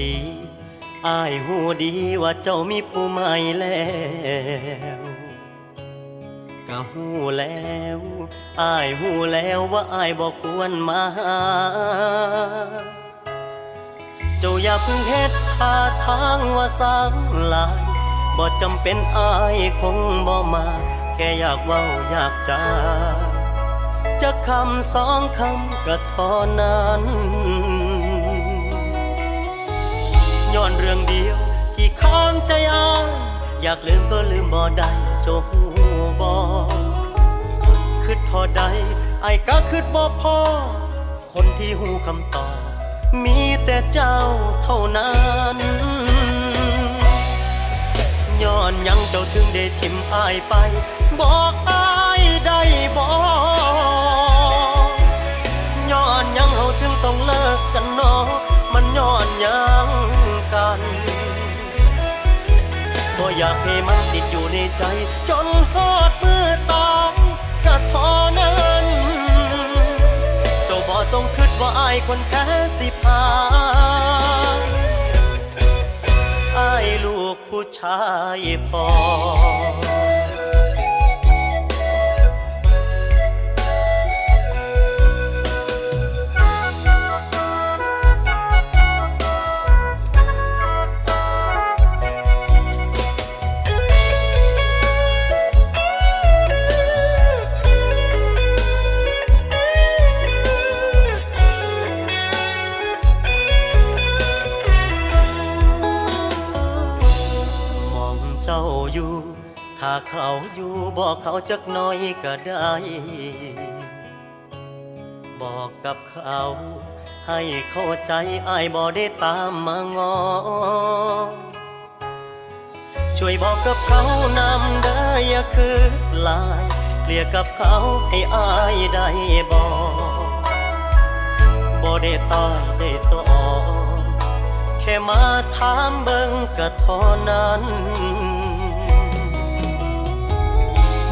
ดีอายหูดีว่าเจ้ามีผู้ใหม่แล้วก็หูแล้วอายหูแล้วว่าอายบอกควรมา เจ้าอย่าเพิ่งเฮ็ดท่าทางว่าสร้างลายบ่จำเป็นอายคงบ่มา แค่อยากเว้าอยากจาจะคำสองคำก็เทอนั้น อนเรื่องเดียว ที่ค้างใจอายอยากลืมก็ลืมบ่ได้โจหูบ่คิดทอใดไอ้ก็คิดบ่พอ คนที่หูคำตอบมีแต่เจ้าเท่านั้นย้อนยังเจ้าถึงได้ทิมอายไป บอก อยากให้มันติดอยู่ในใจ จนฮอดมือตายก็เทอนั้น เจ้าบ่ต้องคิดว่าอายคนแพ้สิพาอายลูกผู้ชายพอ อยู่ ถ้าเขาอยู่บอกเขาจักหน่อยก็ได้ บอกกับเขาให้เข้าใจอายบ่ได้ตามมางอ ช่วยบอกกับเขานำเด้อย่าคืดลายเคลียร์กับเขาให้อายได้บอกบ่ได้ตายได้ตอแค่มาถามเบิ่งก็เทอนั้น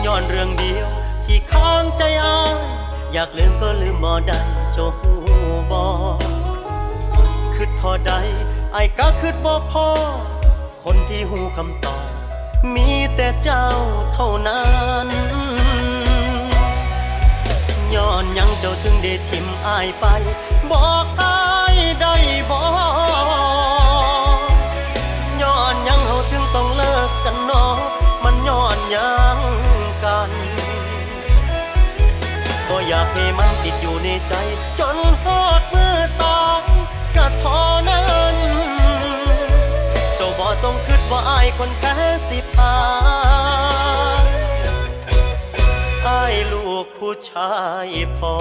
ย้อนเรื่องเดียว ที่ค้างใจอายอยากลืมก็ลืมบ่ได้โจหูบ่คิดทอใดไอ้ก็คิดบ่พอ คนที่หูคำตอบ มีแต่เจ้าเท่านั้นย้อนยังเจ้าถึงได้ทิมอายไป บอกอายได้บอกย้อนยังเฮาถึงต้องเลิกกันเนาะมันย้อนยัง อยากให้มันติดอยู่ในใจ จนหอดมือตองกระทอนั้น เจ้าบ่ต้องคิดว่าอายคนแพ้สิพาอายลูกผู้ชายพอ